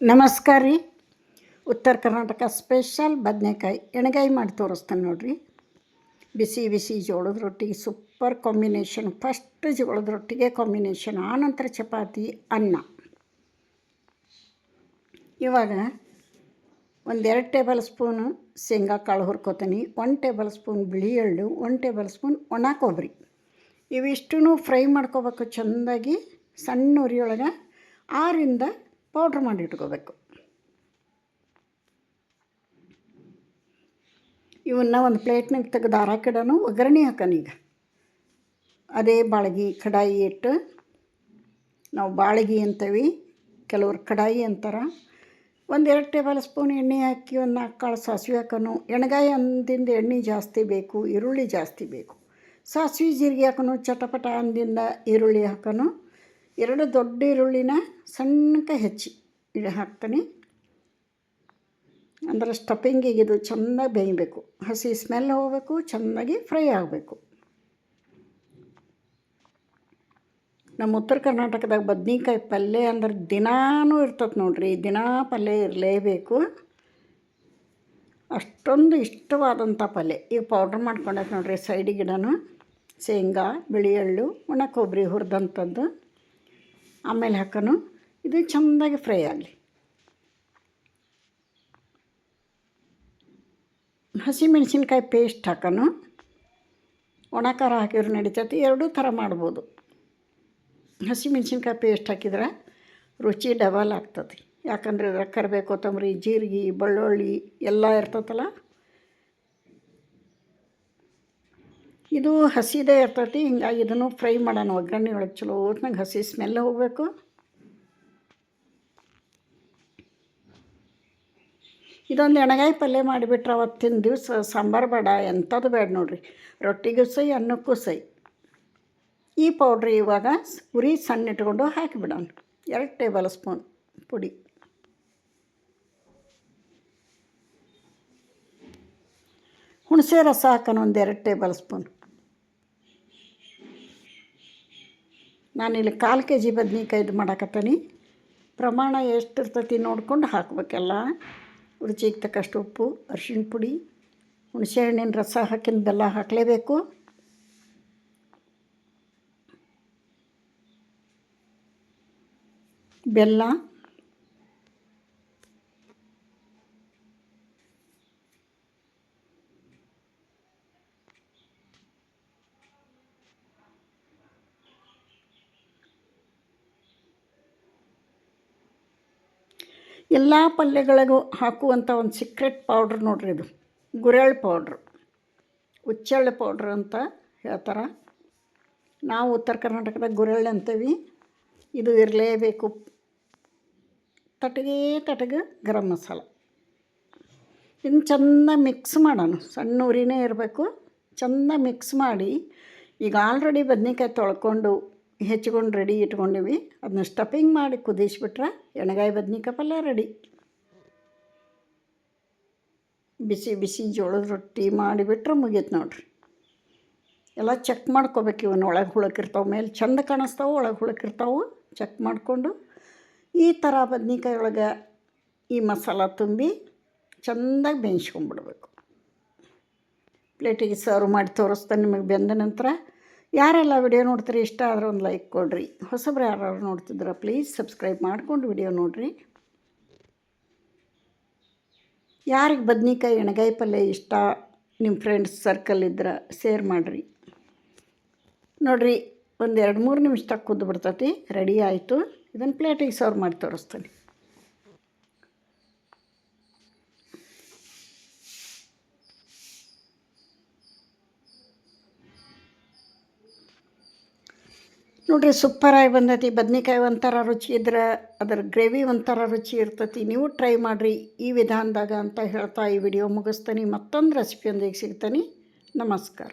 ನಮಸ್ಕಾರ ರೀ. ಉತ್ತರ ಕರ್ನಾಟಕ ಸ್ಪೆಷಲ್ ಬದನೆಕಾಯಿ ಎಣ್ಗಾಯಿ ಮಾಡಿ ತೋರಿಸ್ತಾನೆ ನೋಡಿರಿ. ಬಿಸಿ ಬಿಸಿ ಜೋಳದ ರೊಟ್ಟಿಗೆ ಸೂಪರ್ ಕಾಂಬಿನೇಷನ್. ಫಸ್ಟ್ ಜೋಳದ ರೊಟ್ಟಿಗೆ ಕಾಂಬಿನೇಷನ್. ಆನಂತರ ಚಪಾತಿ, ಅನ್ನ. ಇವಾಗ ಒಂದೆರಡು ಟೇಬಲ್ ಸ್ಪೂನು ಶೇಂಗಾ ಕಾಳು ಹುರ್ಕೋತೀನಿ. ಒನ್ ಟೇಬಲ್ ಸ್ಪೂನ್ ಬಿಳಿ ಎಳ್ಳು ಒನ್ ಟೇಬಲ್ ಸ್ಪೂನ್ ಒಣ ಕೊಬ್ಬರಿ. ಇವಿಷ್ಟೂ ಫ್ರೈ ಮಾಡ್ಕೋಬೇಕು ಚೆಂದಾಗಿ ಸಣ್ಣ ಉರಿಯೊಳಗೆ. ಆರಿಂದ ಪೌಡ್ರ್ ಮಾಡಿ ಇಟ್ಕೋಬೇಕು. ಇವನ್ನ ಒಂದು ಪ್ಲೇಟ್ನಾಗ ತೆಗೆದು ಆರಾಕಿಡನು ಒಗ್ಗರಣೆ ಈಗ. ಅದೇ ಬಾಳಗಿ ಕಡಾಯಿ ಇಟ್ಟು, ನಾವು ಬಾಳಗಿ ಅಂತೀವಿ, ಕೆಲವರು ಕಡಾಯಿ ಅಂತಾರೆ. ಒಂದೆರಡು ಟೇಬಲ್ ಸ್ಪೂನ್ ಎಣ್ಣೆ ಹಾಕಿ ಒಂದು ನಾಲ್ಕು ಕಾಳು ಸಾಸಿವೆ ಹಾಕೋನು. ಎಣ್ಗಾಯಿ ಅಂದಿಂದ ಎಣ್ಣೆ ಜಾಸ್ತಿ ಬೇಕು, ಈರುಳ್ಳಿ ಜಾಸ್ತಿ ಬೇಕು. ಸಾಸಿವೆ ಜೀರಿಗೆ ಹಾಕೋನು, ಚಟಪಟ ಅಂದಿಂದ ಈರುಳ್ಳಿ ಹಾಕೋನು. ಎರಡು ದೊಡ್ಡ ಈರುಳ್ಳಿನ ಸಣ್ಣಕ್ಕೆ ಹೆಚ್ಚಿ ಇದು ಹಾಕ್ತೀನಿ. ಅಂದರೆ ಸ್ಟಫಿಂಗಿಗೆ ಇದು ಚೆನ್ನಾಗಿ ಬೇಯಬೇಕು. ಹಸಿ ಸ್ಮೆಲ್ ಹೋಗಬೇಕು, ಚೆನ್ನಾಗಿ ಫ್ರೈ ಆಗಬೇಕು. ನಮ್ಮ ಉತ್ತರ ಕರ್ನಾಟಕದಾಗ ಬದ್ನಿಕಾಯಿ ಪಲ್ಯ ಅಂದ್ರೆ ದಿನಾನೂ ಇರ್ತದೆ ನೋಡ್ರಿ, ದಿನಾ ಪಲ್ಯ ಇರಲೇಬೇಕು. ಅಷ್ಟೊಂದು ಇಷ್ಟವಾದಂಥ ಪಲ್ಯ. ಈಗ ಪೌಡ್ರ್ ಮಾಡ್ಕೊಂಡೈತೆ ನೋಡ್ರಿ ಸೈಡಿಗೆ ಗಿಡನೂ ಶೇಂಗಾ ಬಿಳಿ ಎಳ್ಳು ಒಣ ಕೊಬ್ಬರಿ ಹುರಿದಂಥದ್ದು. ಆಮೇಲೆ ಹಾಕೋನು. ಇದು ಚೆಂದಾಗಿ ಫ್ರೈ ಆಗಲಿ. ಹಸಿಮೆಣ್ಸಿನ್ಕಾಯಿ ಪೇಸ್ಟ್ ಹಾಕೋನು. ಒಣ ಖಾರ ಹಾಕಿದ್ರೆ ನಡೀತೈತಿ. ಎರಡೂ ಥರ ಮಾಡ್ಬೋದು. ಹಸಿಮೆಣ್ಸಿನ್ಕಾಯಿ ಪೇಸ್ಟ್ ಹಾಕಿದ್ರೆ ರುಚಿ ಡಬಲ್ ಆಗ್ತದೆ ಯಾಕಂದ್ರೆ ಇದ್ರಾಗ ಕೊತ್ತಂಬರಿ, ಜೀರಿಗೆ, ಬೆಳ್ಳುಳ್ಳಿ ಎಲ್ಲ ಇರ್ತೈತಲ್ಲ. ಇದು ಹಸಿದೇ ಇರ್ತೈತಿ, ಹಿಂಗಾಗಿ ಇದನ್ನು ಫ್ರೈ ಮಾಡೋಣ. ಒಗ್ಗರಣೆ ಒಳಗೆ ಚಲೋ ಹೊತ್ನಾಗ ಹಸಿ ಸ್ಮೆಲ್ ಹೋಗಬೇಕು. ಇದೊಂದು ಎಣಗಾಯಿ ಪಲ್ಯ ಮಾಡಿಬಿಟ್ರೆ ಅವತ್ತಿನ ದಿವಸ ಸಾಂಬಾರು ಬೇಡ, ಎಂಥದ್ದು ಬೇಡ ನೋಡಿರಿ. ರೊಟ್ಟಿಗೂ ಸೈ, ಅನ್ನಕ್ಕೂ ಸೈ. ಈ ಪೌಡ್ರ್ ಇವಾಗ ಉರಿ ಸಣ್ಣ ಇಟ್ಕೊಂಡು ಹಾಕಿಬಿಡೋಣ. ಎರಡು ಟೇಬಲ್ ಸ್ಪೂನ್ ಪುಡಿ. ಹುಣಸೆ ರಸ ಹಾಕೋಣ ಒಂದು ಎರಡು ಟೇಬಲ್ ಸ್ಪೂನ್ ನಾನಿಲ್ಲಿ ಕಾಲು ಕೆ ಜಿ ಬದ್ನಿಕಾಯ್ದು ಮಾಡಾಕತ್ತೀನಿ. ಪ್ರಮಾಣ ಎಷ್ಟು ಇರ್ತೈತಿ ನೋಡ್ಕೊಂಡು ಹಾಕ್ಬೇಕೆಲ್ಲ. ರುಚಿಗೆ ತಕ್ಕಷ್ಟು ಉಪ್ಪು, ಅರಿಶಿಣ ಪುಡಿ ಹುಣಸೆ ಹಣ್ಣಿನ ರಸ ಹಾಕಿನ ಬೆಲ್ಲ ಹಾಕಲೇಬೇಕು. ಬೆಲ್ಲ ಎಲ್ಲ ಪಲ್ಯಗಳಿಗೂ ಹಾಕುವಂಥ ಒಂದು ಸೀಕ್ರೆಟ್ ಪೌಡ್ರ್ ನೋಡ್ರಿ ಇದು. ಗುರೆಳ್ ಪೌಡ್ರ್ ಹುಚ್ಚಳ್ಳಿ ಪೌಡ್ರ್ ಅಂತ ಹೇಳ್ತಾರೆ. ನಾವು ಉತ್ತರ ಕರ್ನಾಟಕದಾಗ ಗುರೆಳ್ಳು ಅಂತೀವಿ. ಇದು ಇರಲೇಬೇಕು. ತಟಗೆ ತಟಗ ಗರಂ ಮಸಾಲ. ಇನ್ನು ಚೆಂದ ಮಿಕ್ಸ್ ಮಾಡೋಣ. ಸಣ್ಣ ಉರಿನೇ ಇರಬೇಕು. ಚೆಂದ ಮಿಕ್ಸ್ ಮಾಡಿ ಈಗ ಆಲ್ರೆಡಿ ಬದ್ನಿಕಾಯಿ ತೊಳ್ಕೊಂಡು ಹೆಚ್ಕೊಂಡು ರೆಡಿ ಇಟ್ಕೊಂಡಿವಿ. ಅದನ್ನ ಸ್ಟಫಿಂಗ್ ಮಾಡಿ ಕುದಿಸ್ಬಿಟ್ರೆ ಎಣ್ಗಾಯಿ, ಬದ್ನಿಕಾಯಿ ಪಲ್ಯ ರೆಡಿ ಬಿಸಿ ಬಿಸಿ ಜೋಳದ ರೊಟ್ಟಿ ಮಾಡಿಬಿಟ್ರೆ ಮುಗೀತು ನೋಡ್ರಿ. ಎಲ್ಲ ಚೆಕ್ ಮಾಡ್ಕೋಬೇಕು ಇವನ್ನ ಒಳಗೆ ಹುಳಕ್ಕಿರ್ತಾವೆ ಮೇಲೆ ಚಂದ ಕಾಣಿಸ್ತಾವೆ, ಒಳಗೆ ಹುಳಕ್ಕಿರ್ತಾವೆ ಚೆಕ್ ಮಾಡಿಕೊಂಡು ಈ ಥರ ಬದ್ನಿಕಾಯಿ ಒಳಗೆ ಈ ಮಸಾಲ ತುಂಬಿ ಚೆಂದಾಗಿ ಬೇಯಿಸ್ಕೊಂಬಿಡ್ಬೇಕು. ಪ್ಲೇಟಿಗೆ ಸರ್ವ್ ಮಾಡಿ ತೋರಿಸ್ತಾನೆ ನಿಮಗೆ ಬೆಂದ ನಂತರ. ಯಾರೆಲ್ಲ ವಿಡಿಯೋ ನೋಡ್ತೀರಿ, ಇಷ್ಟ ಆದ್ರೆ ಒಂದು ಲೈಕ್ ಕೊಡಿರಿ. ಹೊಸಬ್ರು ಯಾರು ನೋಡ್ತಿದ್ರೆ ಪ್ಲೀಸ್ ಸಬ್ಸ್ಕ್ರೈಬ್ ಮಾಡ್ಕೊಂಡು ವಿಡಿಯೋ ನೋಡಿರಿ. ಯಾರಿಗೆ ಬದ್ನಿಕಾಯಿ, ಎಣ್ಗಾಯಿ ಪಲ್ಯ ಇಷ್ಟ ನಿಮ್ಮ ಫ್ರೆಂಡ್ಸ್ ಸರ್ಕಲ್ ಇದ್ರೆ ಶೇರ್ ಮಾಡಿರಿ. ನೋಡಿರಿ, ಒಂದು ಎರಡು ಮೂರು ತಕ್ಕ ಕುದ್ದು ಬಿಡ್ತತಿ ರೆಡಿ ಆಯಿತು. ಇದನ್ನು ಪ್ಲೇಟಿಗೆ ಸರ್ವ್ ಮಾಡಿ ತೋರಿಸ್ತೀನಿ. ನೋಡಿರಿ ಸೂಪರಾಗಿ ಬಂದೈತಿ, ಬದ್ನಿಕಾಯಿ ಒಂಥರ ರುಚಿ ಇದ್ರೆ, ಅದರ ಗ್ರೇವಿ ಒಂಥರ ರುಚಿ ಇರ್ತೈತಿ, ನೀವು ಟ್ರೈ ಮಾಡಿರಿ ಈ ವಿಧಾನದಾಗ ಅಂತ ಹೇಳ್ತಾ ಈ ವಿಡಿಯೋ ಮುಗಿಸ್ತೀನಿ. ಮತ್ತೊಂದು ರೆಸಿಪಿಯೊಂದಿಗೆ ಸಿಗ್ತೀನಿ. ನಮಸ್ಕಾರ.